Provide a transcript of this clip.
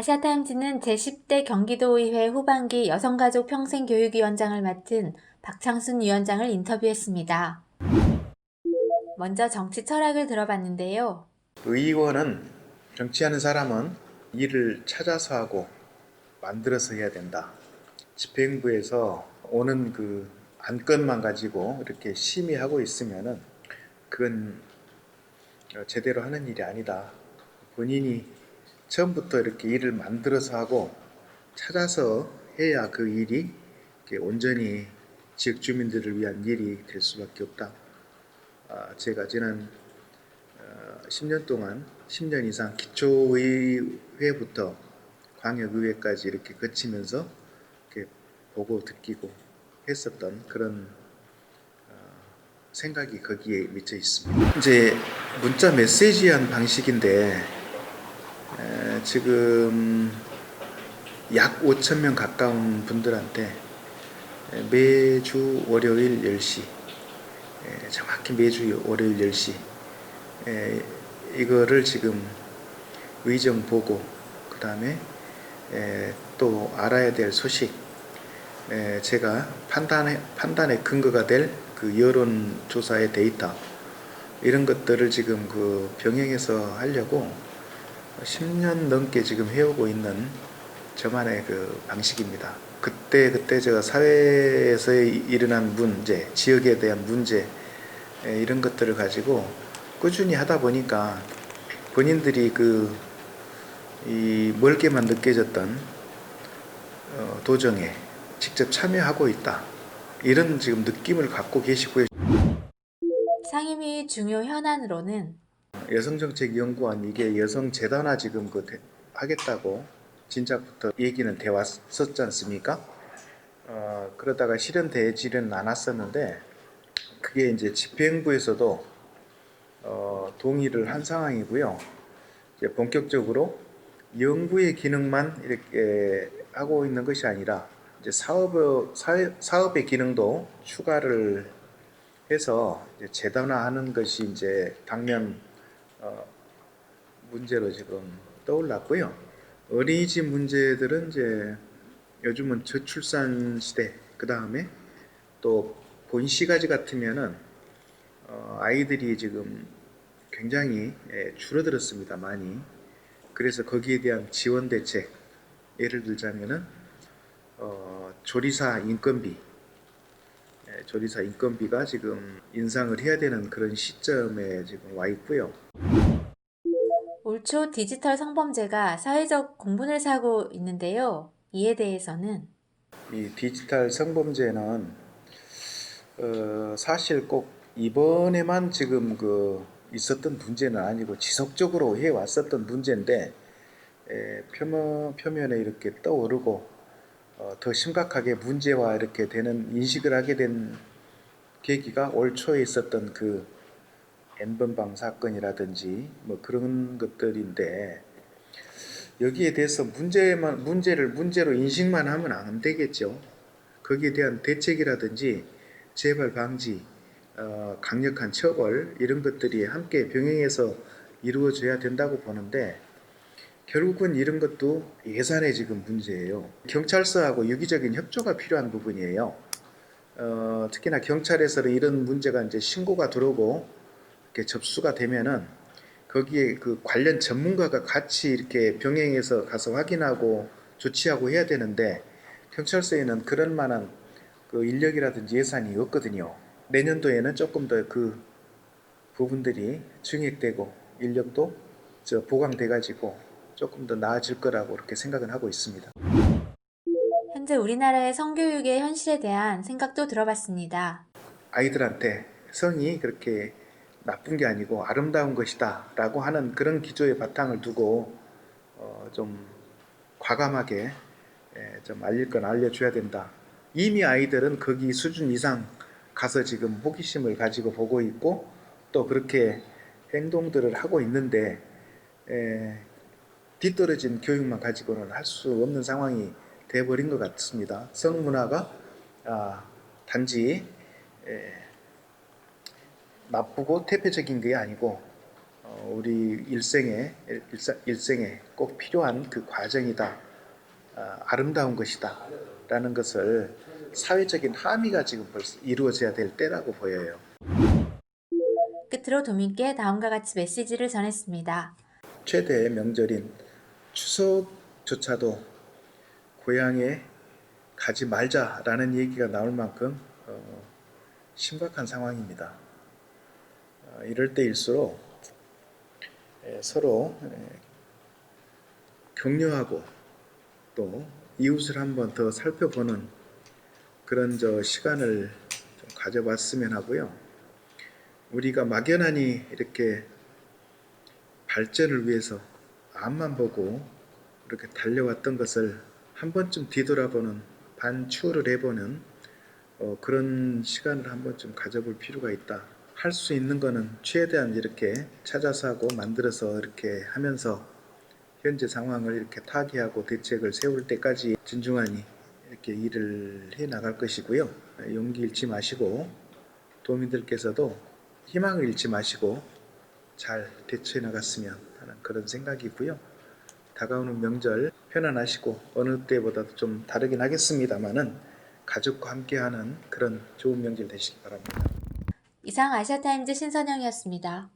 아시아타임즈는 제10대 경기도의회 후반기 여성가족 평생교육위원장을 맡은 박창순 위원장을 인터뷰했습니다. 먼저 정치 철학을 들어봤는데요. 의원은 정치하는 사람은 일을 찾아서 하고 만들어서 해야 된다. 집행부에서 오는 그 안건만 가지고 이렇게 심의하고 있으면은 그건 제대로 하는 일이 아니다. 본인이 처음부터 이렇게 일을 만들어서 하고 찾아서 해야 그 일이 온전히 지역 주민들을 위한 일이 될 수밖에 없다. 아, 제가 지난 어, 10년 동안 10년 이상 기초의회부터 광역의회까지 이렇게 거치면서 이렇게 보고 느끼고 했었던 그런 어, 생각이 거기에 미쳐 있습니다. 이제 문자 메시지한 방식인데 에, 지금 약 5천 명 가까운 분들한테 에, 매주 월요일 10시 에, 정확히 매주 월요일 10시 에, 이거를 지금 의정 보고 그 다음에 또 알아야 될 소식 에, 제가 판단의 판단의 근거가 될 그 여론 조사의 데이터 이런 것들을 지금 그 병행해서 하려고 10년 넘게 지금 해오고 있는 저만의 그 방식입니다. 그때 그때 제가 사회에서 일어난 문제, 지역에 대한 문제 에, 이런 것들을 가지고 꾸준히 하다 보니까 본인들이 그 이 멀게만 느껴졌던 어, 도정에 직접 참여하고 있다 이런 지금 느낌을 갖고 계시고요. 상임위 중요 현안으로는 여성정책연구원 이게 여성재단화 지금 그 대- 하겠다고 진작부터 얘기는 돼 왔었지 않습니까? 어, 그러다가 실현되지는 않았었는데 그게 이제 집행부에서도 어, 동의를 한 상황이고요. 이제 본격적으로 연구의 기능만 이렇게 하고 있는 것이 아니라 이제 사업 사업의 기능도 추가를 해서 재단화하는 것이 이제 당면 어, 문제로 지금 떠올랐고요. 어린이집 문제들은 이제 요즘은 저출산 시대 그 다음에 또 본시가지 같으면은 어, 아이들이 지금 굉장히 예, 줄어들었습니다 많이. 그래서 거기에 대한 지원 대책 예를 들자면은 어, 조리사 인건비 예, 조리사 인건비가 지금 인상을 해야 되는 그런 시점에 지금 와 있고요. 올 초 디지털 성범죄가 사회적 공분을 사고 있는데요. 이에 대해서는 이 디지털 성범죄는 어, 사실 꼭 이번에만 지금 그 있었던 문제는 아니고 지속적으로 해 왔었던 문제인데 에, 표면 표면에 이렇게 떠오르고 어, 더 심각하게 문제화 이렇게 되는 인식을 하게 된 계기가 올 초에 있었던 그 N번방 사건이라든지 뭐 그런 것들인데 여기에 대해서 문제만 문제를 문제로 인식만 하면 안 되겠죠. 거기에 대한 대책이라든지 재발 방지, 어, 강력한 처벌 이런 것들이 함께 병행해서 이루어져야 된다고 보는데 결국은 이런 것도 예산의 지금 문제예요. 경찰서하고 유기적인 협조가 필요한 부분이에요. 어, 특히나 경찰에서는 이런 문제가 이제 신고가 들어오고 이렇게 접수가 되면은 거기에 그 관련 전문가가 같이 이렇게 병행해서 가서 확인하고 조치하고 해야 되는데 경찰서에는 그런 만한 그 인력이라든지 예산이 없거든요. 내년도에는 조금 더 그 부분들이 증액되고 인력도 저 보강돼 가지고 조금 더 나아질 거라고 그렇게 생각은 하고 있습니다. 현재 우리나라의 성교육의 현실에 대한 생각도 들어봤습니다. 아이들한테 성이 그렇게 나쁜 게 아니고 아름다운 것이다 라고 하는 그런 기조의 바탕을 두고 어, 좀 과감하게 예, 좀 알릴 건 알려줘야 된다. 이미 아이들은 거기 수준 이상 가서 지금 호기심을 가지고 보고 있고 또 그렇게 행동들을 하고 있는데 에, 뒤떨어진 교육만 가지고는 할 수 없는 상황이 돼버린 것 같습니다. 성문화가 아, 단지 에, 나쁘고 태폐적인 게 아니고 어, 어, 우리 일생에 일사, 일생에 꼭 필요한 그 과정이다. 아, 아름다운 것이다라는 것을 사회적인 함의가 지금 벌써 이루어져야 될 때라고 보여요. 끝으로 도민께 다음과 같이 메시지를 전했습니다. 최대 명절인 추석조차도 고향에 가지 말자라는 얘기가 나올 만큼 어, 심각한 상황입니다. 어, 이럴 때일수록 에, 서로 에, 격려하고 또 이웃을 한번 더 살펴보는 그런 저 시간을 좀 가져봤으면 하고요. 우리가 막연하니 이렇게 발전을 위해서 앞만 보고 이렇게 달려왔던 것을 한 번쯤 뒤돌아보는 반추를 해보는 어, 그런 시간을 한 번쯤 가져볼 필요가 있다. 할 수 있는 거는 최대한 이렇게 찾아서 하고 만들어서 이렇게 하면서 현재 상황을 이렇게 타개하고 대책을 세울 때까지 진중하니 이렇게 일을 해 나갈 것이고요. 용기 잃지 마시고 도민들께서도 희망을 잃지 마시고 잘 대처해 나갔으면 그런 생각이고요. 다가오는 명절 편안하시고 어느 때보다도 좀 다르긴 하겠습니다만은 가족과 함께하는 그런 좋은 명절 되시기 바랍니다. 이상 아시아타임즈 신선영이었습니다.